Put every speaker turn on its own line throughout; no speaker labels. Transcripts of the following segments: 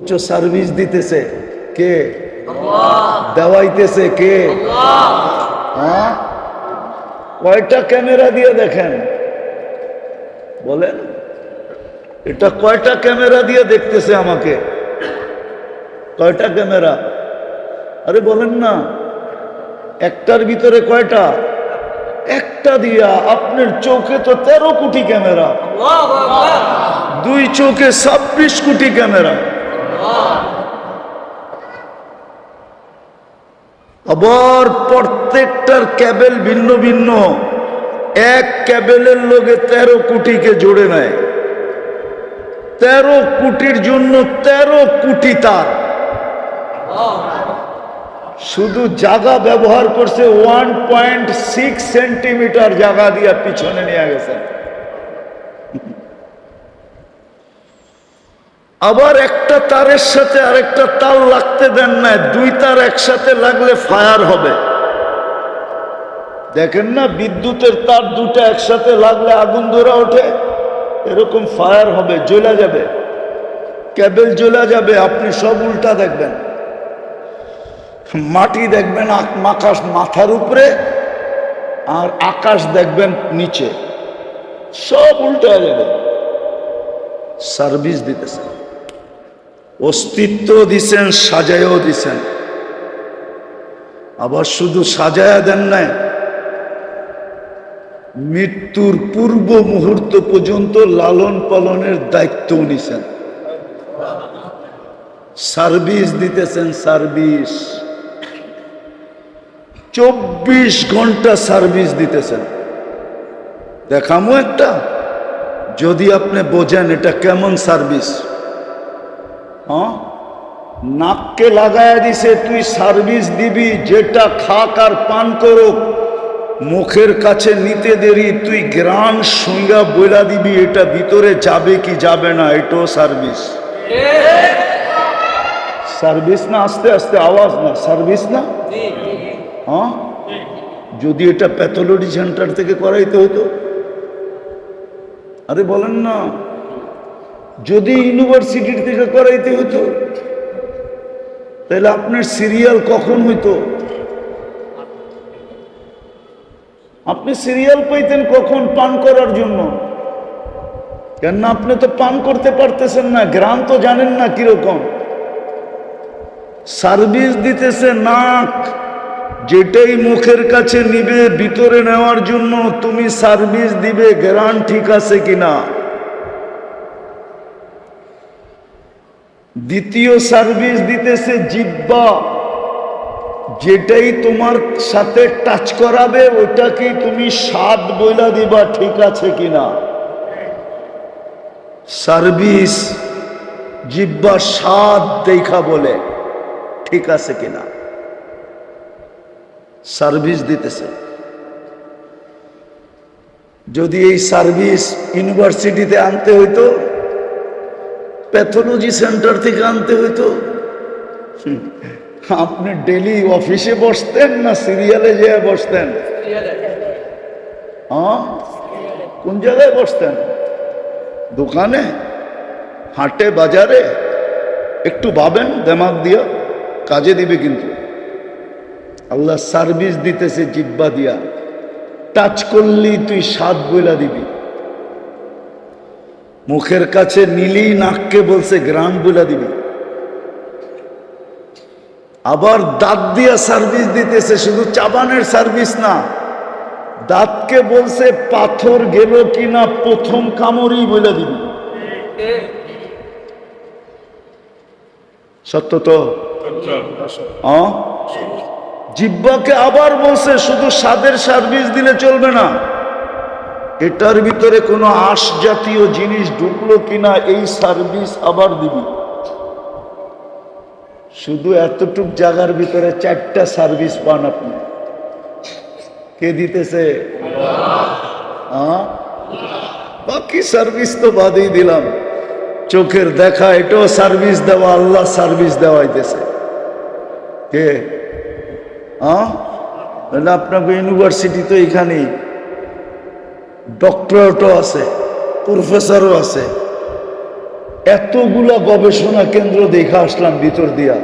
উচ্চ সার্ভিস দিতেছে। কে? দেওয়াইতেছে কে? হ্যাঁ? কয়টা ক্যামেরা দিয়ে দেখেন? বলেন। এটা কয়টা ক্যামেরা দিয়ে দেখতেছে আমাকে? কয়টা ক্যামেরা? আরে বলেন না। একটার ভিতরে কয়টা? একটা দিয়া আপনার চোখে তো তেরো কোটি ক্যামেরা। দুই চোখে ছাব্বিশ কোটি ক্যামেরা। আবার প্রত্যেকটার ক্যাবেল ভিন্ন ভিন্ন। এক ক্যাবেলের লোকে তেরো কোটিকে জোড়ে নেয়। তেরো কোটির জন্য তেরো কোটি তার। শুধু জায়গা ব্যবহার করছে ওয়ান পয়েন্ট সিক্স সেন্টিমিটার জায়গা দিয়ে পিছনে নিয়ে গেছেন আবার একটা তারের সাথে আরেকটা তার লাগতে দেন না, দুই তার একসাথে লাগলে ফায়ার হবে। দেখেন না, বিদ্যুতের তার দুটো একসাথে লাগলে আগুন ধরে ওঠে, এরকম ফায়ার হবে, জ্বলে যাবে। ক্যাবেল জ্বলে যাবে, আপনি সব উল্টা দেখবেন। মাটি দেখবেন আক- আকাশ মাথার উপরে, আর আকাশ দেখবেন নিচে। সব উল্টা যাবে। সার্ভিস দিতেছেন অস্তিত্ব দিছেন, সাজায়ও দিছেন। আবার শুধু সাজায়া দেন নাই, মৃত্যুর পূর্ব মুহূর্ত পর্যন্ত লালন পালনের দায়িত্ব নিছেন। সার্ভিস দিতেছেন, সার্ভিস। চব্বিশ ঘণ্টা সার্ভিস দিতেছেন। দেখামো একটা, যদি আপনি বোঝেন এটা কেমন সার্ভিস। নাককে লাগায়া দিছে, তুই সার্ভিস দিবি, যেটা খাক আর পান করুক। মুখের কাছে নিতে দেরি, তুই গ্রান সঙ্গা বইলা দিবি, এটা ভিতরে যাবে কি যাবে না, এটাও সার্ভিস সার্ভিস না, আস্তে আস্তে আওয়াজ না সার্ভিস না? হ্যাঁ? যদি এটা প্যাথোলজি সেন্টার থেকে করাইতে হতো আরে বলেন না। যদি ইউনিভার্সিটির থেকে করাইতে হতো তাহলে আপনার সিরিয়াল কখন হইতো? আপনি সিরিয়াল পাইতেন কখন পান করার জন্য? কেননা আপনি তো পান করতে পারতেছেন না, গ্রাম তো জানেন না কীরকম। সার্ভিস দিতেছে নাক, যেটাই মুখের কাছে নিবে, ভিতরে নেওয়ার জন্য তুমি সার্ভিস দিবে গ্রান ঠিক আছে কিনা? দ্বিতীয় সার্ভিস দিতেছে জিব্বা। যেটাই তোমার সাথে টাচ করাবে ওটাকেই তুমি স্বাদ বইলা দিবা, ঠিক আছে কিনা? সার্ভিস জিব্বা স্বাদ দেখা বলে, ঠিক আছে কিনা? সার্ভিস দিতেছে। যদি এই সার্ভিস ইউনিভার্সিটিতে আনতে হইতো প্যাথোলজি সেন্টার থেকে আনতে হইতো। আপনি ডেলি অফিসে বসতেন না সিরিয়ালে যেয়ে বসতেন? কোন জায়গায় বসতেন? দোকানে? হাটে, বাজারে? একটু ভাবেন, দেমাগ দিয়া, কাজে দিবে কিন্তু। আল্লাহ সার্ভিস দিতেছে জিব্বা দিয়া। টাচ করলি তুই স্বাদ বইলা দিবি। মুখের কাছে নীলি নাককে বলছে গ্রাম বইলা দিবি। আবার দাঁত দিয়া সার্ভিস দিতেছে শুধু চাবানের সার্ভিস না দাঁতকে বলছে পাথর গেল কিনা প্রথম কামড়ই বলে দিবি। সত্য তো? জিব্বাকে আবার বলছে শুধু স্বাদের সার্ভিস দিলে চলবে না। এটার ভিতরে কোনো আঁশ জাতীয় জিনিস ঢুকলো কিনা এই সার্ভিস আবার দিবি। শুধু এতটুক জায়গার ভিতরে চারটা সার্ভিস পান আপনি। কে দিতেছে? বাকি সার্ভিস তো বাদেই দিলাম। চোখের দেখা, এটাও সার্ভিস দেওয়া, আল্লাহ সার্ভিস দেওয়াইতেছে। কে? হ্যাঁ আপনাকে ইউনিভার্সিটি তো এখানেই। ডক্টরেটও আছে, প্রফেসরও আছে। এতগুলা গবেষণা কেন্দ্র দেখে আসলাম ভিতর দিয়া।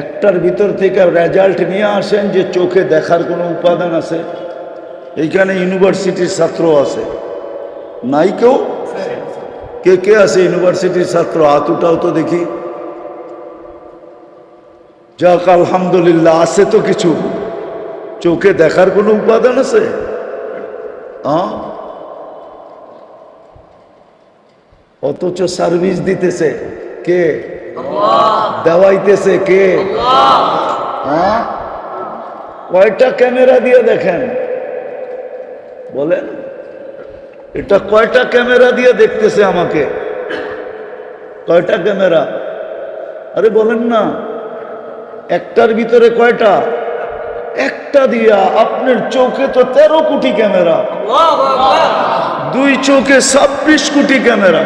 একটার ভিতর থেকে রেজাল্ট নিয়ে আসেন যে চোখে দেখার কোনো উপাদান আছে। এইখানে ইউনিভার্সিটির ছাত্র আছে। নাই কেউ? কে কে আছে ইউনিভার্সিটির ছাত্র? আতুটাও তো দেখি। যাক, আলহামদুলিল্লাহ, আছে তো কিছু। চোখে দেখার কোনো উপাদান আছে? অথচ সার্ভিস দিতেছে কে? দেওয়াইতেছে কে? হ্যাঁ কয়টা ক্যামেরা দিয়ে দেখেন? বলেন। এটা কয়টা ক্যামেরা দিয়ে দেখতেছে আমাকে? কয়টা ক্যামেরা? আরে বলেন না। একটার ভিতরে কয়টা? একটা দিয়া আপনার চোখে তো তেরো কোটি ক্যামেরা। দুই চোখে ছাব্বিশ কোটি ক্যামেরা।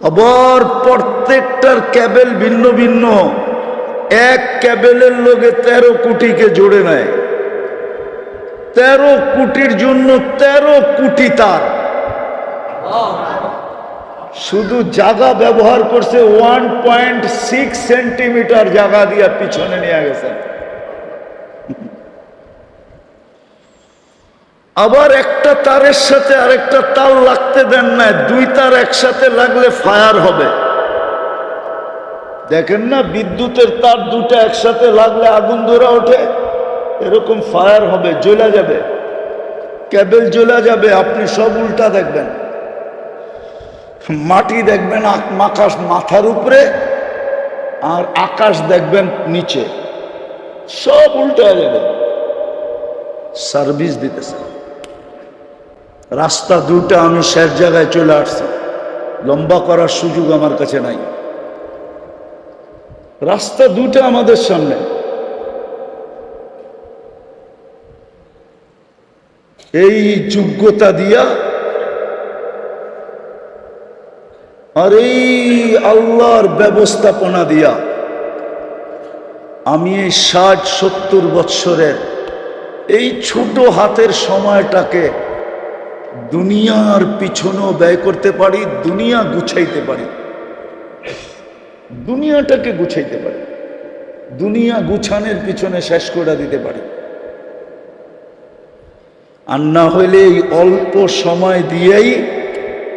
আবার প্রত্যেকটার ক্যাবেল ভিন্ন ভিন্ন। এক ক্যাবেলের লোকে তেরো কোটিকে জোড়ে নেয়। তেরো কোটির জন্য তেরো কোটি তার। শুধু জায়গা ব্যবহার করছে ওয়ান পয়েন্ট সিক্স সেন্টিমিটার জায়গা দিয়ে পিছনে নিয়ে গেছেন আবার একটা তারের সাথে আরেকটা তার লাগতে দেন না, দুই তার একসাথে লাগলে ফায়ার হবে। দেখেন না, বিদ্যুতের তার দুটো একসাথে লাগলে আগুন ধরে ওঠে, এরকম ফায়ার হবে, জ্বলে যাবে। ক্যাবেল জ্বলে যাবে, আপনি সব উল্টা দেখবেন। মাটি দেখবেন আক- আকাশ মাথার উপরে আর আকাশ দেখবেন নিচে। সব উল্টা যাবে। সার্ভিস দিতেছে। রাস্তা দুটা আমি শেষ জায়গায় চলে আসছি। লম্বা করার সুযোগ আমার কাছে নাই। রাস্তা দুটা আমাদের সামনে। এই যোগ্যতা দিয়া আর এই আল্লাহর ব্যবস্থাপনা দিয়া আমি এই ষাট, সত্তর বৎসরের এই ছোট হাতের সময়টাকে দুনিয়ার পিছনেও ব্যয় করতে পারি, দুনিয়া গুছাইতে পারি। দুনিয়াটাকে গুছাইতে পারি। দুনিয়া গুছানের পিছনে শেষ করে দিতে পারি। আর না হইলে এই অল্প সময় দিয়েই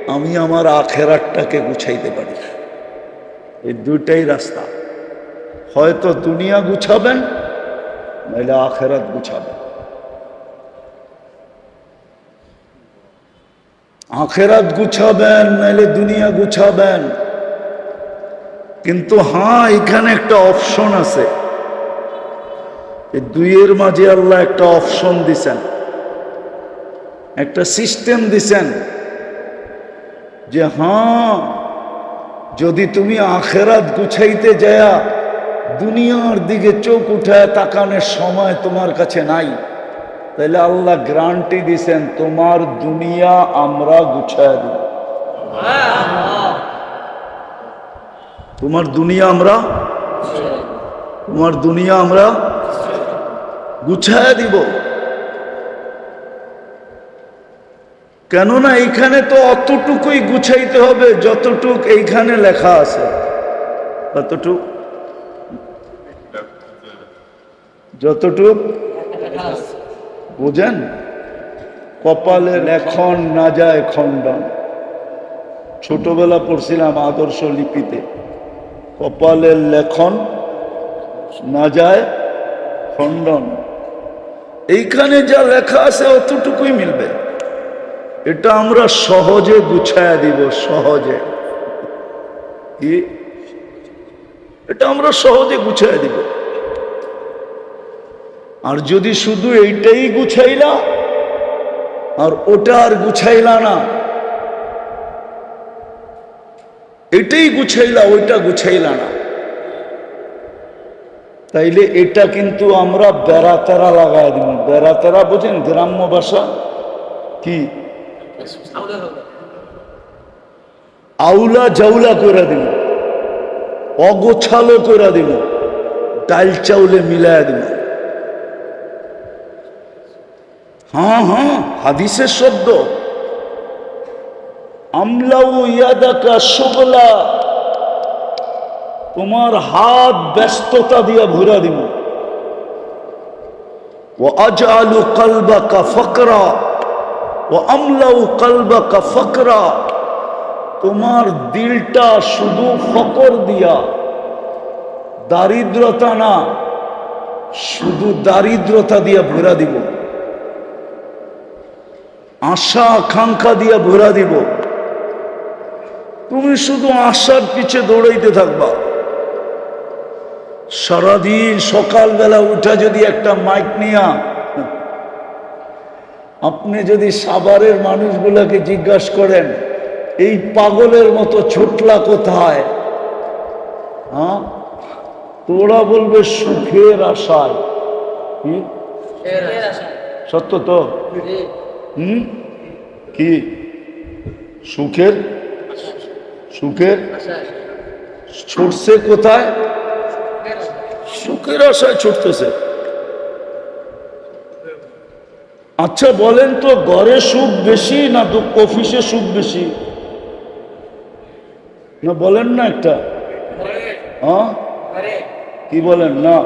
আমি আমার আখেরাতটাকে গুছাইতে পারি এই দুইটাই রাস্তা। হয়তো দুনিয়া গুছাবেন নাহলে আখেরাত গুছাবেন। আখেরাত গুছাবেন নাহলে দুনিয়া গুছাবেন। কিন্তু হ্যাঁ এখানে একটা অপশন আছে। এই দুইয়ের মাঝে আল্লাহ একটা অপশন দিছেন। একটা সিস্টেম দিছেন। যে হ্যাঁ যদি তুমি আখেরাত গুছাইতে যায়া দুনিয়ার দিকে চোখ উঠায় তাকানোর সময় তোমার কাছে নাই তাহলে আল্লাহ গ্রান্টি দিছেন, তোমার দুনিয়া আমরা গুছায় দিব। তোমার দুনিয়া আমরা তোমার দুনিয়া আমরা গুছায় দিব। কেননা এইখানে তো অতটুকুই গুছাইতে হবে, যতটুক এইখানে লেখা আছে। কতটুক যতটুক? বুঝেন? কপালে লেখন না যায় খণ্ডন। ছোটবেলা পড়ছিলাম আদর্শ লিপিতে। কপালের লেখন না যায় খণ্ডন। এইখানে যা লেখা আছে অতটুকুই মিলবে। এটা আমরা সহজে গুছায় দিব, সহজে। এটা আমরা সহজে গুছায়া দিব। আর যদি শুধু এইটাই গুছাইলা, আর ওটা আর গুছাইলা না, এটাই গুছাইলা, ওইটা গুছাইলা না, তাইলে এটা কিন্তু আমরা বেড়া তেরা লাগাই দিব। বেড়া তেরা বোঝেন গ্রাম্য ভাষা? কি? আউলা জাউলা করে দিব অগোছালো করে দিব ডাল চাউলে মিলায় দিব হ্যাঁ হ্যাঁ হাদিসের শব্দ। আমলাউ ইয়াদাকা শুগলা, তোমার হাত ব্যস্ততা দিয়া ভরা দিব ও আজআলু কলবাকা ফকরা। ফকরা। তোমার দিলটা শুধু ফকর দিয়া। দারিদ্রতা না, শুধু দারিদ্রতা দিয়া ভরা দিব। আশা আকাঙ্ক্ষা দিয়া ভরা দিব। তুমি শুধু আশার পিছে দৌড়াইতে থাকবা। সারাদিন সকালবেলা উঠা যদি একটা মাইক নিয়া আপনি যদি সাভারের মানুষগুলোকে জিজ্ঞাসা করেন এই পাগলের মতো ছোটলা কোথায়? হ্যাঁ? তোরা বলবে সুখের আশায়। সত্য তো? হুম? কি? সুখের? সুখের? ছুটছে কোথায়? সুখের আশায় ছুটতেছে। আচ্ছা বলেন তো, ঘরে সুখ বেশি না অফিসে সুখ বেশি? না, বলেন না একটা। হ্যাঁ? কি বলেন? না।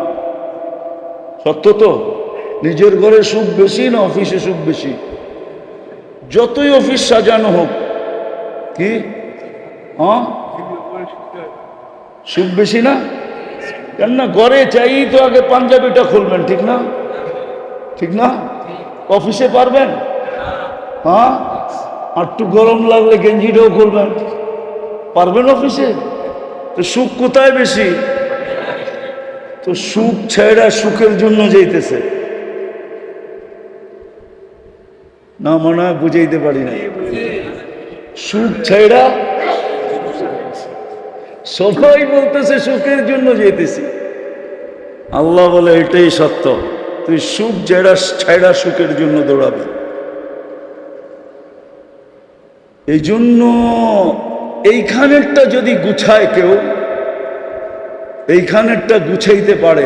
সত্য তো? নিজের ঘরে সুখ বেশি না অফিসে সুখ বেশি? যতই অফিস সাজানো হোক। কি? হ্যাঁ? সুখ বেশি না? কেন না ঘরে চাই তো আগে পাঞ্জাবিটা খুলবেন, ঠিক না? ঠিক না? অফিসে পারবেন? হ্যাঁ? একটু গরম লাগলে গেঞ্জিটাও করবেন পারবেন অফিসে? তো সুখ কোথায় বেশি? তো সুখ ছেড়া সুখের জন্য যাইতেছে। না মনে হয় বুঝাইতে পারি না সুখ ছেড়া? সবাই বলতেছে সুখের জন্য যেতেছি আল্লাহ বলে এটাই সত্য। তুই সুখ জেড়া ছেড়া সুখের জন্য দৌড়াবি। এই জন্য এইখানেরটা যদি গুছায় কেউ, এইখানেরটা গুছাইতে পারে,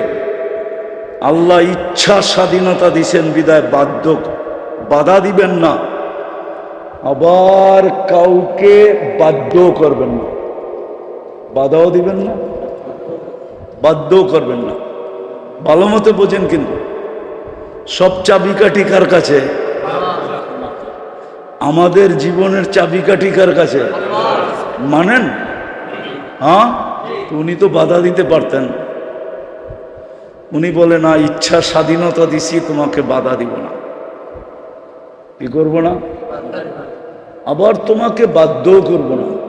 আল্লাহ ইচ্ছা স্বাধীনতা দিছেন বিদায় বাধ্য, বাধা দিবেন না। আবার কাউকে বাধ্য করবেন না। বাধাও দিবেন না, বাধ্যও করবেন না। ভালো মতো বোঝেন কিন্তু। সব চাবিকাঠি কার কাছে? আমাদের জীবনের চাবিকাঠি কার কাছে? মানেন? হ্যাঁ? উনি তো বাধা দিতে পারতেন। উনি বলে না, ইচ্ছা স্বাধীনতা দিছি, তোমাকে বাধা দিব না। কি করব না? আবার তোমাকে বাধ্যও করব না।